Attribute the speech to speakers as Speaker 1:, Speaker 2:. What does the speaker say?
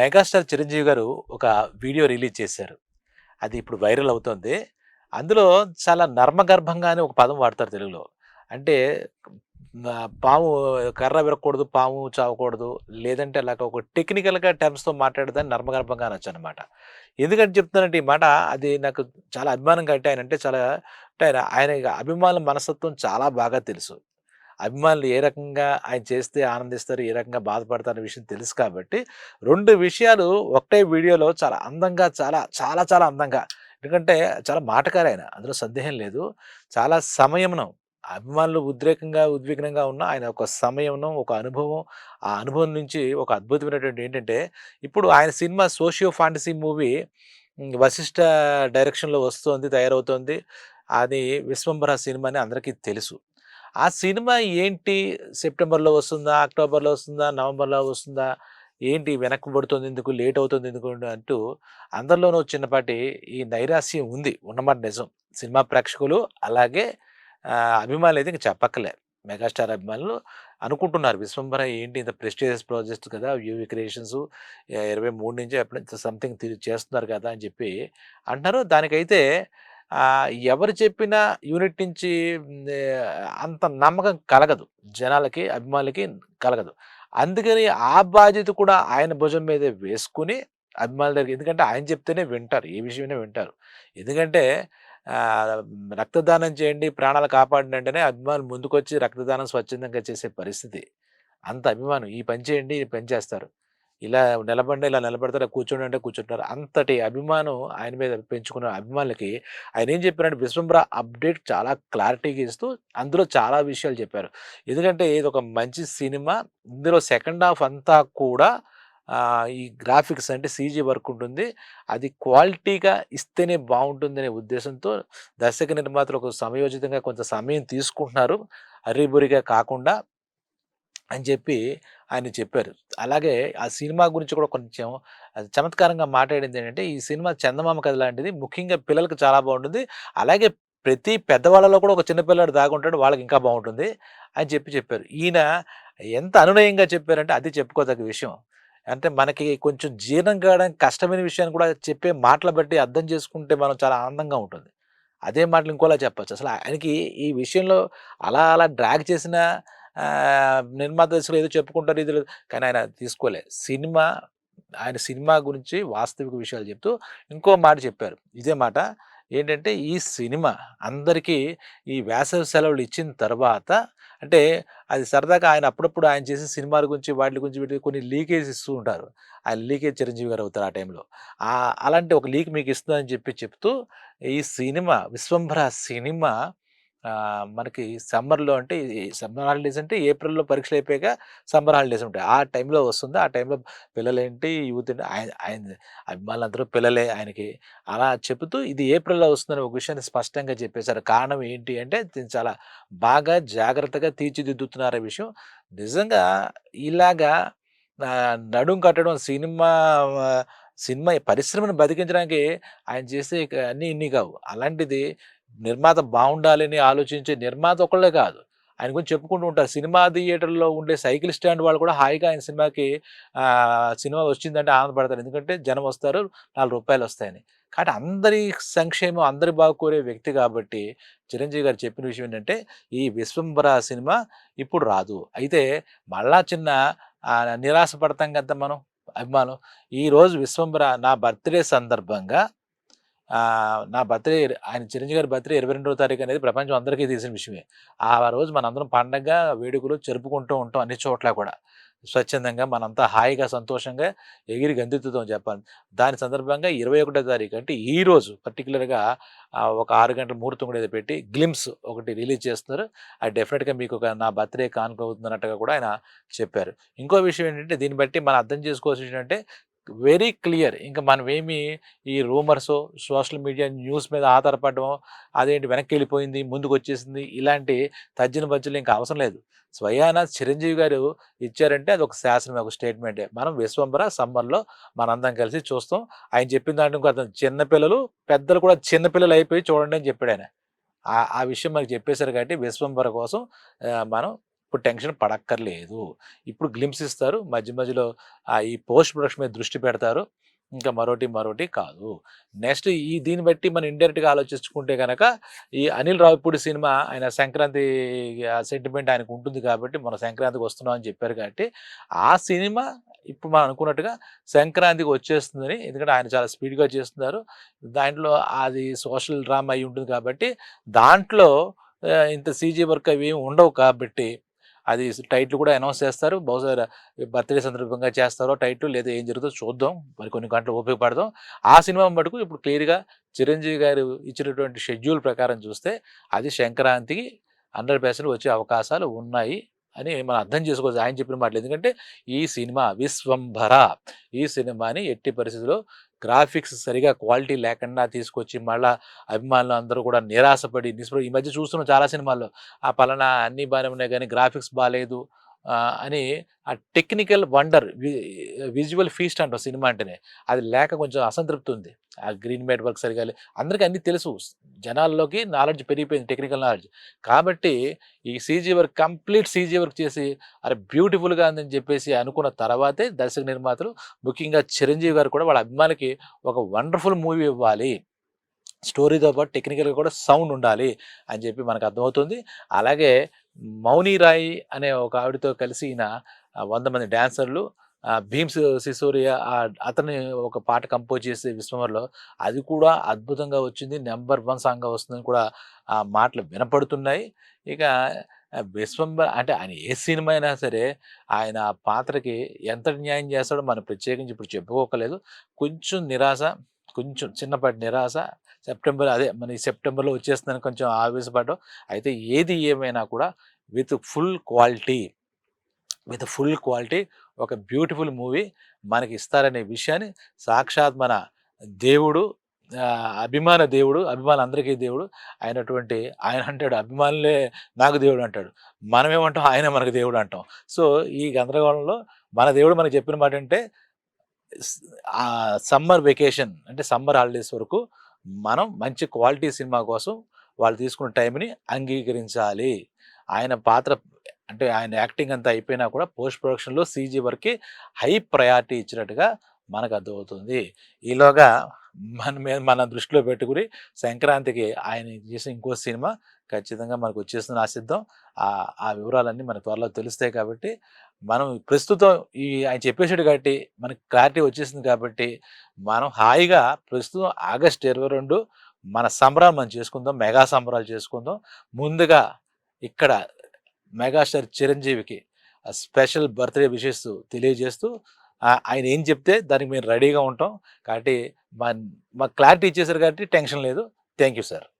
Speaker 1: Megastar Chiranjeevi గారు ఒక video release చేశారు. అది ఇప్పుడు వైరల్ అవుతోంది. అందులో చాలా నర్మగర్భంగా అని ఒక పదం వాడతారు తెలుగులో. అంటే పాము కర్ర విరగకూడదు, పాము చావకూడదు. లేదంటే అలాగ ఒక టెక్నికల్‌గా టర్మ్స్‌తో మాట్లాడేదాన్ని నర్మగర్భంగా అనొచ్చనమాట. ఎందుకంటే చెప్తున్నానంటే ఈ మాట అది నాకు చాలా అభిమానంగా అంటే చాలా అంటే ఆయన ఆయన అభిమానుల మనస్తత్వం చాలా బాగా తెలుసు. అభిమానులు ఏ రకంగా ఆయన చేస్తే ఆనందిస్తారు, ఏ రకంగా బాధపడతారనే విషయం తెలుసు కాబట్టి రెండు విషయాలు ఒకటే వీడియోలో చాలా అందంగా చాలా చాలా చాలా అందంగా ఎందుకంటే చాలా మాటకారాయన. అందులో సందేహం లేదు. చాలా సమయంను అభిమానులు ఉద్రేకంగా, ఉద్విగ్నంగా ఉన్న ఆయన ఒక సమయం ఒక అనుభవం. ఆ అనుభవం నుంచి ఒక అద్భుతమైనటువంటి ఏంటంటే ఇప్పుడు ఆయన cinema socio fantasy movie Vashishta 'Vashishta' డైరెక్షన్‌లో వస్తోంది, తయారవుతోంది. అది 'విశ్వంబర' సినిమా అని అందరికీ తెలుసు. ఆ సినిమా ఏంటి సెప్టెంబర్‌లో వస్తుందా? అక్టోబర్‌లో వస్తుందా? నవంబర్‌లో వస్తుందా? ఏంటి వెనక్కి ఎందుకు? లేట్ అవుతుంది ఎందుకు? అంటూ అందరిలోనూ చిన్నపాటి ఈ నైరాశ్యం ఉంది. ఉన్నమాట నిజం. సినిమా ప్రేక్షకులు అలాగే అభిమానులు అయితే ఇంక చెప్పక్కలే మెగాస్టార్ అభిమానులు అనుకుంటున్నారు 'విశ్వంబర' ఏంటి ఇంత ప్రెస్టీజియస్ ప్రాజెక్ట్ కదా! యూవీ క్రియేషన్స్ ఇరవై మూడు నుంచి ఎప్పుడైతే సంథింగ్ తి చేస్తున్నారు కదా! అని చెప్పి అంటున్నారు. దానికైతే ఎవరు చెప్పినా యూనిట్ నుంచి అంత నమ్మకం కలగదు. జనాలకి, అభిమానులకి కలగదు. అందుకని ఆ బాధ్యత కూడా ఆయన భుజం మీదే వేసుకుని అభిమానుల దగ్గర ఎందుకంటే ఆయన చెప్తేనే వింటారు. ఏ విషయమైనా వింటారు. ఎందుకంటే రక్తదానం చేయండి, ప్రాణాలు కాపాడండి అంటేనే అభిమానులు ముందుకొచ్చి రక్తదానం స్వచ్ఛందంగా చేసే పరిస్థితి. అంత అభిమానం. ఈ పని చేయండి, ఈ పని చేస్తారు. ఇలా నిలబడి ఇలా నిలబడతారు, కూర్చోండి అంటే కూర్చుంటారు. అంతటి అభిమానం ఆయన మీద పెంచుకున్న అభిమానులకి ఆయన ఏం చెప్పారంటే 'విశ్వంబర' అప్డేట్ చాలా క్లారిటీగా ఇస్తూ అందులో చాలా విషయాలు చెప్పారు. ఎందుకంటే ఇది ఒక మంచి సినిమా. ఇందులో సెకండ్ హాఫ్ అంతా కూడా ఈ గ్రాఫిక్స్ అంటే సీజీ వర్క్ ఉంటుంది. అది క్వాలిటీగా ఇస్తేనే బావుంటుందనే ఉద్దేశంతో దర్శక నిర్మాతలు ఒక సమయోచితంగా కొంత సమయం తీసుకుంటున్నారు. హర్రీబురీగా కాకుండా అని చెప్పి ఆయన చెప్పారు. అలాగే ఆ సినిమా గురించి కూడా కొంచెం చమత్కారంగా మాట్లాడింది ఏంటంటే ఈ సినిమా చందమామ కథ లాంటిది. ముఖ్యంగా పిల్లలకు చాలా బాగుంటుంది అలాగే ప్రతి పెద్దవాళ్ళలో కూడా ఒక చిన్నపిల్లాడు దాగుంటాడు. వాళ్ళకి ఇంకా బాగుంటుంది అని చెప్పి చెప్పారు. ఈయన ఎంత అనునయంగా చెప్పారంటే అది చెప్పుకోదగ్గ విషయం. అంటే మనకి కొంచెం జీర్ణం కావడానికి కష్టమైన విషయాన్ని కూడా చెప్పే మాటలు బట్టి అర్థం చేసుకుంటే మనం చాలా ఆనందంగా ఉంటుంది. అదే మాటలు ఇంకోలా చెప్పచ్చు అసలు ఆయనకి ఈ విషయంలో అలా అలా డ్రాగ్ చేసిన నిర్మాత దశలో ఏదో చెప్పుకుంటారు. ఇది కానీ ఆయన తీసుకోలే. సినిమా ఆయన సినిమా గురించి వాస్తవిక విషయాలు చెప్తూ ఇంకో మాట చెప్పారు. ఇదే మాట ఏంటంటే, ఈ సినిమా అందరికీ ఈ వేసవి సెలవులు ఇచ్చిన తర్వాత అంటే అది సరదాగా ఆయన అప్పుడప్పుడు ఆయన చేసే సినిమాల గురించి వాటి గురించి వీటి కొన్ని లీకేజ్ ఇస్తూ ఉంటారు. ఆ లీకేజ్ చిరంజీవి గారు అవుతారు ఆ టైంలో. అలాంటి ఒక లీక్ మీకు ఇస్తుందని చెప్పి చెప్తూ ఈ సినిమా 'విశ్వంభర' సినిమా మనకి సమ్మర్‌లో అంటే ఈ సమ్మర్ హాలిడేస్ అంటే ఏప్రిల్‌లో పరీక్షలు అయిపోయాక సమ్మర్ హాలిడేస్ ఉంటాయి. ఆ టైంలో వస్తుంది. ఆ టైంలో పిల్లలేంటి, యూత్ ఏంటి ఆయన ఆయన అభిమానులందరూ పిల్లలే ఆయనకి. అలా చెబుతూ ఇది ఏప్రిల్‌లో వస్తుందని ఒక విషయాన్ని స్పష్టంగా చెప్పేశారు. కారణం ఏంటి అంటే చాలా బాగా జాగ్రత్తగా తీర్చిదిద్దుతున్నారు ఈ విషయం. నిజంగా ఇలాగా నడుం కట్టడం సినిమా సినిమా పరిశ్రమను బతికించడానికి ఆయన చేసే అన్నీ ఇన్ని కావు. అలాంటిది నిర్మాత బాగుండాలని ఆలోచించే నిర్మాత ఒకళ్ళే కాదు. ఆయన గురించి చెప్పుకుంటూ ఉంటారు. సినిమా థియేటర్‌లో ఉండే సైకిల్ స్టాండ్ వాళ్ళు కూడా హాయిగా ఆయన సినిమాకి సినిమా వచ్చిందంటే ఆనందపడతారు. ఎందుకంటే జనం వస్తారు, నాలుగు రూపాయలు వస్తాయని. కాబట్టి అందరి సంక్షేమం, అందరి బాగు కోరే వ్యక్తి కాబట్టి చిరంజీవి గారు చెప్పిన విషయం ఏంటంటే, ఈ 'విశ్వంబర' సినిమా ఇప్పుడు రాదు. అయితే మళ్ళా చిన్న నిరాశపడతాం కదా మనం అభిమానం ఈరోజు 'విశ్వంబర' నా బర్త్‌డే సందర్భంగా నా బర్త్‌డే ఆయన చిరంజీవి గారి బర్త్‌డే 22వ తారీఖు అనేది ప్రపంచం అందరికీ తెలిసిన విషయమే. ఆ రోజు మనందరం పండగ, వేడుకలు జరుపుకుంటూ ఉంటాం అన్ని చోట్ల కూడా. స్వచ్ఛందంగా మనంతా హాయిగా, సంతోషంగా ఎగిరి గంతెత్తుతాం చెప్పాలి. దాని సందర్భంగా 21 తారీఖు అంటే ఈరోజు రోజు పర్టికులర్గా ఒక ఆరు గంటల ముహూర్తం కూడా ఏదో పెట్టి 'గ్లిమ్స్' ఒకటి రిలీజ్ చేస్తున్నారు. అది డెఫినెట్గా మీకు ఒక నా బర్త్‌డే కానుక అవుతుందన్నట్టుగా కూడా ఆయన చెప్పారు. ఇంకో విషయం ఏంటంటే దీన్ని బట్టి మనం అర్థం చేసుకోవాల్సి విషయం ఏంటంటే వెరీ క్లియర్. ఇంకా మనం ఏమి ఈ రూమర్స్ సోషల్ మీడియా న్యూస్ మీద ఆధారపడడం అదేంటి వెనక్కి వెళ్ళిపోయింది ముందుకొచ్చేసింది ఇలాంటి తర్జన భర్జనలు ఇంకా అవసరం లేదు. స్వయాన చిరంజీవి గారు ఇచ్చారంటే అది ఒక శాసనం ఒక స్టేట్మెంటే. మనం 'విశ్వంబర' సమ్మర్‌లో మనందరం కలిసి చూస్తాం. ఆయన చెప్పిన దాంట్లో ఇంకో అర్థం పెద్దలు కూడా చిన్నపిల్లలు అయిపోయి చూడండి అని చెప్పాడాయన. ఆ ఆ విషయం మనకు చెప్పేసారు కాబట్టి 'విశ్వంబర' కోసం మనం ఇప్పుడు టెన్షన్ పడక్కర్లేదు. ఇప్పుడు గ్లిమ్స్ ఇస్తారు. మధ్య మధ్యలో ఈ పోస్ట్ ప్రొడక్షన్ మీద దృష్టి పెడతారు. ఇంకా మరోటి మరోటి కాదు. నెక్స్ట్ ఈ దీన్ని బట్టి మనం ఇండైరెక్ట్గా ఆలోచించుకుంటే కనుక ఈ అనిల్ రావిపూడి సినిమా ఆయన సంక్రాంతి సెంటిమెంట్ ఆయనకు ఉంటుంది కాబట్టి మనం సంక్రాంతికి వస్తున్నాం అని చెప్పారు కాబట్టి ఆ సినిమా ఇప్పుడు మనం అనుకున్నట్టుగా సంక్రాంతికి వచ్చేస్తుందని ఎందుకంటే ఆయన చాలా స్పీడ్గా చేస్తున్నారు. దాంట్లో అది సోషల్ డ్రామా అయి ఉంటుంది కాబట్టి దాంట్లో ఇంత సీజీ వర్క్ అవి ఉండవు కాబట్టి అది టైటిల్ కూడా అనౌన్స్ చేస్తారు. బహుశా బర్త్డే సందర్భంగా చేస్తారో టైటిల్ లేదా ఏం జరుగుతుందో చూద్దాం. మరి కొన్ని గంటలు ఉపయోగపడదాం. ఆ సినిమా మటుకు ఇప్పుడు క్లియర్గా చిరంజీవి గారు ఇచ్చినటువంటి షెడ్యూల్ ప్రకారం చూస్తే అది సంక్రాంతికి హండ్రెడ్ పర్సెంట్ వచ్చే అవకాశాలు ఉన్నాయి అని మనం అర్థం చేసుకోవచ్చు. ఆయన చెప్పిన మాటలు. ఎందుకంటే ఈ సినిమా విశ్వంభర ఈ సినిమాని ఎట్టి పరిస్థితుల్లో గ్రాఫిక్స్ సరిగా క్వాలిటీ లేకుండా తీసుకొచ్చి మళ్ళా అభిమానులు అందరూ కూడా నిరాశపడి నిస్పృ ఈ మధ్య చూస్తున్నాం చాలా సినిమాల్లో ఆ పలానా అన్ని బాగానే ఉన్నాయి కానీ గ్రాఫిక్స్ బాగాలేదు. అని ఆ టెక్నికల్ వండర్ విజువల్ ఫీస్ట్ అంటారు సినిమా అంటేనే. అది లేక కొంచెం అసంతృప్తి ఉంది. ఆ గ్రీన్ మేట్ వర్క్ సరిగా అందరికీ అన్ని తెలుసు. జనాల్లోకి నాలెడ్జ్ పెరిగిపోయింది టెక్నికల్ నాలెడ్జ్. కాబట్టి ఈ CG work complete CG work చేసి అరే బ్యూటిఫుల్గా ఉందని చెప్పేసి అనుకున్న తర్వాతే దర్శక నిర్మాతలు ముఖ్యంగా చిరంజీవి గారు కూడా వాళ్ళ అభిమానికి ఒక వండర్ఫుల్ మూవీ ఇవ్వాలి. స్టోరీతో పాటు టెక్నికల్గా కూడా సౌండ్ ఉండాలి అని చెప్పి మనకు అర్థమవుతుంది. అలాగే మౌని రాయ్ అనే ఒక ఆవిడతో కలిసి ఈయన వంద మంది డాన్సర్లు భీమ్స్ సిసోరియా అతని ఒక పాట కంపోజ్ చేసే విశ్వమర్లో అది కూడా అద్భుతంగా వచ్చింది. నెంబర్ వన్ సాంగ్గా వస్తుందని కూడా ఆ మాటలు వినపడుతున్నాయి. ఇక విశ్వంబర్ అంటే ఆయన ఏ సినిమా అయినా సరే ఆయన పాత్రకి ఎంత న్యాయం చేస్తాడో మనం ప్రత్యేకించి ఇప్పుడు చెప్పుకోకలేదు. కొంచెం నిరాశ కొంచెం చిన్నపాటి నిరాశ. సెప్టెంబర్ అదే మన ఈ సెప్టెంబర్లో వచ్చేస్తుందని కొంచెం ఆవేశపడ్డాం. అయితే ఏది ఏమైనా కూడా with full quality with full quality ఒక బ్యూటిఫుల్ మూవీ మనకి ఇస్తారనే విషయాన్ని సాక్షాత్ మన దేవుడు అభిమాన దేవుడు అభిమానులందరికీ దేవుడు అయినటువంటి ఆయన అంటాడు అభిమానులే నాకు దేవుడు అంటాడు. మనమేమంటాం ఆయన మనకు దేవుడు అంటాం. సో ఈ గందరగోళంలో మన దేవుడు మనకు చెప్పిన మాట అంటే సమ్మర్ వెకేషన్ అంటే సమ్మర్ హాలిడేస్ వరకు మనం మంచి క్వాలిటీ సినిమా కోసం వాళ్ళు తీసుకున్న టైంని అంగీకరించాలి. ఆయన పాత్ర అంటే ఆయన యాక్టింగ్ అంతా అయిపోయినా కూడా పోస్ట్ ప్రొడక్షన్లో సీజీ వరకు హై ప్రయారిటీ ఇచ్చినట్టుగా మనకు అర్థమవుతుంది. ఈలోగా మన మీద మన దృష్టిలో పెట్టుకుని సంక్రాంతికి ఆయన చేసిన ఇంకో సినిమా ఖచ్చితంగా మనకు వచ్చేస్తుంది ఆశిద్దాం. ఆ ఆ వివరాలన్నీ మన త్వరలో తెలుస్తాయి కాబట్టి మనం ప్రస్తుతం ఈ ఆయన చెప్పేసాడు కాబట్టి మనకి క్లారిటీ వచ్చేసింది కాబట్టి మనం హాయిగా ప్రస్తుతం ఆగస్ట్ ఇరవై రెండు మన సంబరాలు మనం చేసుకుందాం మెగా సంబరాలు చేసుకుందాం. ముందుగా ఇక్కడ మెగాస్టార్ చిరంజీవికి స్పెషల్ బర్త్డే విషెస్ తెలియజేస్తూ ఆయన ఏం చెప్తే దానికి మేము రెడీగా ఉంటాం. కాబట్టి మా మాకు క్లారిటీ ఇచ్చేసారు కాబట్టి టెన్షన్ లేదు. Thank you sir.